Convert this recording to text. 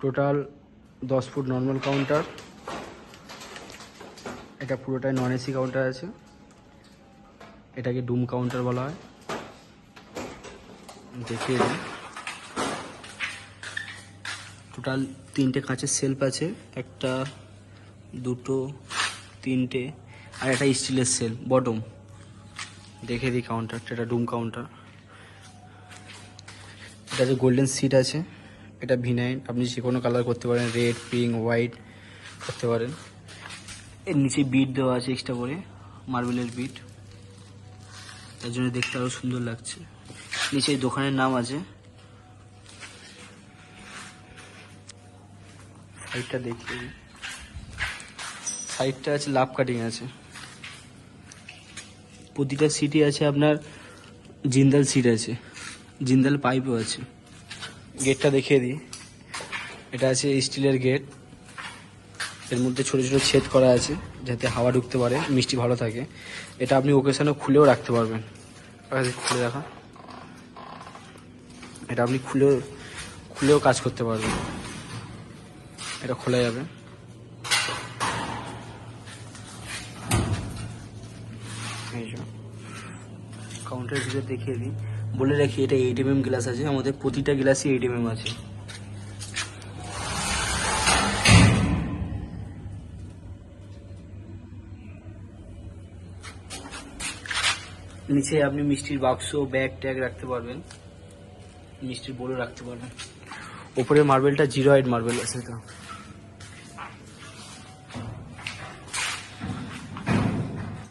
Total দশ foot normal counter এটা পুরোটাই নন এসি কাউন্টার আছে। এটাকে ডুম কাউন্টার বলা হয়। দেখিয়ে দিই। টোটাল তিনটে কাঁচের সেলফ আছে। একটা, দুটো, তিনটে, আর একটা স্টিলের সেল বটম দেখে দিই কাউন্টারটা এটা ডুম কাউন্টার এটা যে গোল্ডেন সিট আছে। এটা ভিনাইন আপনি যে কোনো কালার করতে পারেন রেড পিঙ্ক হোয়াইট করতে পারেন। এর নিচে বিট দেওয়া আছে এক্সট্রা করে মার্বেলের বিট তার জন্য দেখতে আরও সুন্দর লাগছে। নিচে দোকানের নাম আছে। সাইডটা দিই। সাইডটা আছে লাভ কাটিং আছে। প্রতিটা সিটই আছে আপনার, জিন্দাল সিট আছে। জিন্দাল পাইপও আছে। গেটটা দেখিয়ে দিই। এটা আছে স্টিলের গেট। এর মধ্যে ছোট ছোট ছেদ করা আছে যাতে হাওয়া ঢুকতে পারে, মিষ্টি ভালো থাকে। এটা আপনি ওকেশনে খুলেও রাখতে পারবেন। খুলে রাখা এটা আপনি খুলেও খুলেও কাজ করতে পারবেন। এটা খোলা যাবে। এই কাউন্টারের ভিতরে দেখিয়ে দিই। বলে রাখি, এটা এইট এম গ্লাস আছে, আমাদের প্রতিটা গ্লাসই এইট এম আছে। নিচে আপনি মিষ্টির বাক্স ব্যাগ ট্যাগ রাখতে পারবেন। মিষ্টির বোলও রাখতে পারবেন। ওপরে মার্বেলটা জিরো হাইট মার্বেল আছে তো।